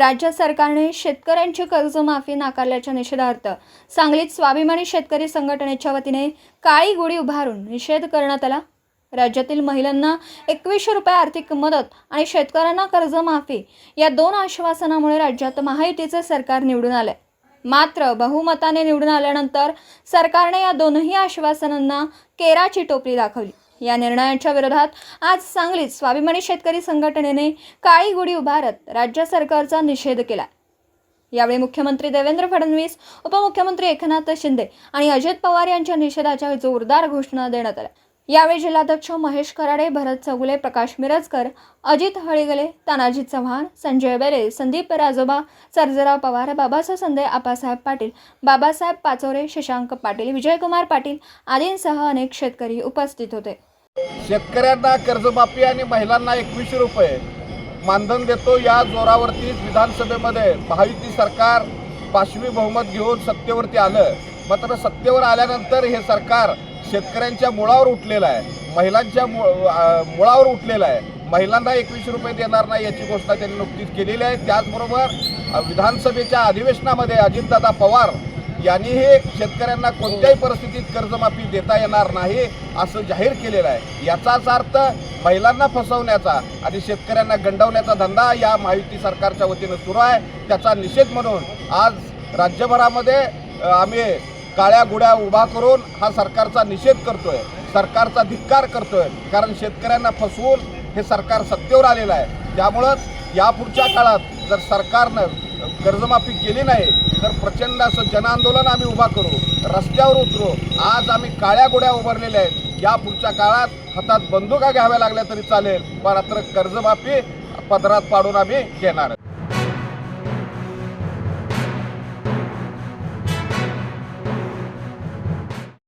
राज्य सरकारने शेतकऱ्यांची कर्जमाफी नाकारल्याच्या निषेधार्थ सांगलीत स्वाभिमानी शेतकरी संघटनेच्या वतीने काळी गुढी उभारून निषेध करण्यात आला. राज्यातील महिलांना एकवीसशे रुपये आर्थिक मदत आणि शेतकऱ्यांना कर्जमाफी या दोन आश्वासनामुळे राज्यात महायुतीचे सरकार निवडून आले. मात्र बहुमताने निवडून आल्यानंतर सरकारने या दोनही आश्वासनांना केराची टोपली दाखवली. या निर्णयाच्या विरोधात आज सांगलीत स्वाभिमानी शेतकरी संघटनेने काळी गुढी उभारत राज्य सरकारचा निषेध केला. यावेळी मुख्यमंत्री देवेंद्र फडणवीस उपमुख्यमंत्री एकनाथ शिंदे आणि अजित पवार यांच्या निषेधाच्या जोरदार घोषणा देण्यात आल्या. यावेळी जिल्हाध्यक्ष महेश कराडे भरत चौगुले प्रकाश मिरजकर अजित हळीगले तानाजी चव्हाण संजय बेले संदीप राजोबा सर्जराव पवार बाबासाहेब संदे आपासाहेब पाटील बाबासाहेब पाचोरे शशांक पाटील विजयकुमार पाटील आदींसह अनेक शेतकरी उपस्थित होते. शेतकऱ्यांना कर्जमाफी आणि महिलांना एकवीसशे रुपये मानधन देतो या जोरावरतीच विधानसभेमध्ये महायुती सरकार पाचवी बहुमत घेऊन सत्तेवरती आलं. मात्र सत्तेवर आल्यानंतर हे सरकार शेतकऱ्यांच्या मुळावर उठलेलं आहे. महिलांच्या मु मुळावर उठलेलं आहे. महिलांना एकवीसशे रुपये देणार नाही याची घोषणा त्यांनी नुकतीच केलेली आहे. त्याचबरोबर विधानसभेच्या अधिवेशनामध्ये अजितदादा पवार यांनी हे शेतकऱ्यांना कोणत्याही परिस्थितीत कर्जमाफी देता येणार नाही असं जाहीर केलेलं आहे. याचाच अर्थ महिलांना फसवण्याचा आणि शेतकऱ्यांना गंडवण्याचा धंदा या महायुती सरकारच्या वतीनं सुरू आहे. त्याचा निषेध म्हणून आज राज्यभरामध्ये आम्ही काळ्या गुड्या उभा करून हा सरकारचा निषेध करतोय. सरकारचा धिक्कार करतोय. कारण शेतकऱ्यांना फसवून हे सरकार सत्तेवर आलेलं आहे. त्यामुळंच यापुढच्या काळात जर सरकारनं कर्जमाफी केली नाही तर प्रचंड असं जनआंदोलन आम्ही उभा करू रस्त्यावर उतरू. आज आम्ही काळ्या गोड्या उभारलेल्या आहेत. या पुढच्या काळात हातात बंदुका घ्याव्या लागल्या तरी चालेल. पण मात्र कर्जमाफी पदरात पाडून आम्ही घेणार